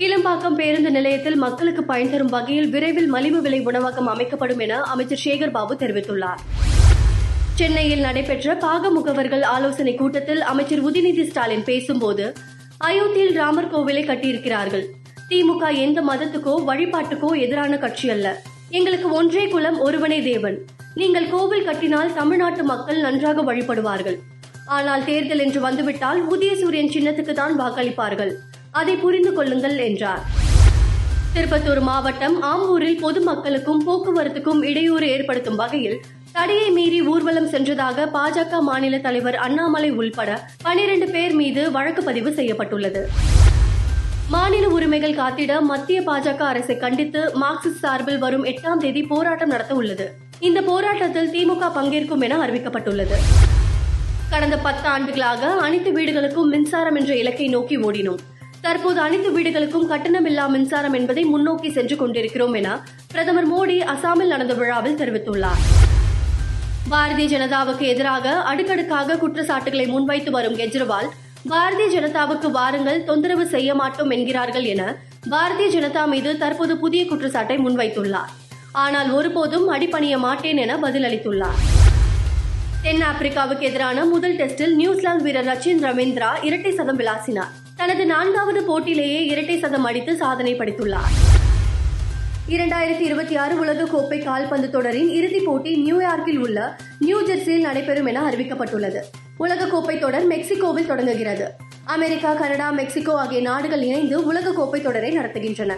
கிளம்பாக்கம் பேருந்து நிலையத்தில் மக்களுக்கு பயன் தரும் வகையில் விரைவில் மலிவு விலை உணவகம் அமைக்கப்படும் என அமைச்சர் சேகர் பாபு தெரிவித்துள்ளார். சென்னையில் நடைபெற்ற பாக முகவர்கள் ஆலோசனை கூட்டத்தில் அமைச்சர் உதயநிதி ஸ்டாலின் பேசும்போது அயோத்தியில் ராமர் கோவிலை கட்டியிருக்கிறார்கள். திமுக எந்த மதத்துக்கோ வழிபாட்டுக்கோ எதிரான கட்சி அல்ல. எங்களுக்கு ஒன்றே குலம் ஒருவனே தேவன். நீங்கள் கோவில் கட்டினால் தமிழ்நாட்டு மக்கள் நன்றாக வழிபடுவார்கள். ஆனால் தேர்தல் என்று வந்துவிட்டால் உதயசூரியன் சின்னத்துக்கு தான் வாக்களிப்பார்கள். அதை புரிந்து கொள்ளுங்கள் என்றார். திருப்பத்தூர் மாவட்டம் ஆம்பூரில் பொதுமக்களுக்கும் போக்குவரத்துக்கும் இடையூறு ஏற்படுத்தும் வகையில் தடையை மீறி ஊர்வலம் சென்றதாக பாஜக மாநில தலைவர் அண்ணாமலை உள்பட பனிரெண்டு பேர் மீது வழக்கு பதிவு செய்யப்பட்டுள்ளது. மாநில உரிமைகள் காத்திட மத்திய பாஜக அரசை கண்டித்து மார்க்சிஸ்ட் சார்பில் வரும் எட்டாம் தேதி போராட்டம் நடத்த உள்ளது. இந்த போராட்டத்தில் திமுக பங்கேற்கும் என அறிவிக்கப்பட்டுள்ளது. கடந்த பத்து ஆண்டுகளாக அனைத்து வீடுகளுக்கும் மின்சாரம் என்ற இலக்கை நோக்கி ஓடினோம். தற்போது அனைத்து வீடுகளுக்கும் கட்டணமில்லா மின்சாரம் என்பதை முன்னோக்கி சென்று கொண்டிருக்கிறோம் என பிரதமர் மோடி அசாமில் நடந்த விழாவில் தெரிவித்துள்ளார். பாரதிய ஜனதாவுக்கு எதிராக அடுக்கடுக்காக குற்றச்சாட்டுகளை முன்வைத்து வரும் கெஜ்ரிவால் பாரதிய ஜனதாவுக்கு வாருங்கள் தொந்தரவு செய்ய மாட்டோம் என்கிறார்கள் என பாரதிய ஜனதா மீது தற்போது புதிய குற்றச்சாட்டை முன்வைத்துள்ளார். ஆனால் ஒருபோதும் அடிபணிய மாட்டேன் என பதிலளித்துள்ளார். தென் ஆப்பிரிக்காவுக்கு எதிரான முதல் டெஸ்டில் நியூசிலாந்து வீரர் ரச்சின் ரவீந்திரா இரட்டை சதம் விளாசினார். தனது நான்காவது போட்டியிலேயே இரட்டை சதம் அடித்து சாதனை படைத்துள்ளார். இரண்டாயிரத்தி இருபத்தி ஆறு உலகக்கோப்பை கால்பந்து தொடரின் இறுதிப் போட்டி நியூயார்க்கில் உள்ள நியூ ஜெர்சியில் நடைபெறும் என அறிவிக்கப்பட்டுள்ளது. உலகக்கோப்பை தொடர் மெக்சிகோவில் தொடங்குகிறது. அமெரிக்கா கனடா மெக்சிகோ ஆகிய நாடுகள் இணைந்து உலகக்கோப்பை தொடரை நடத்துகின்றன.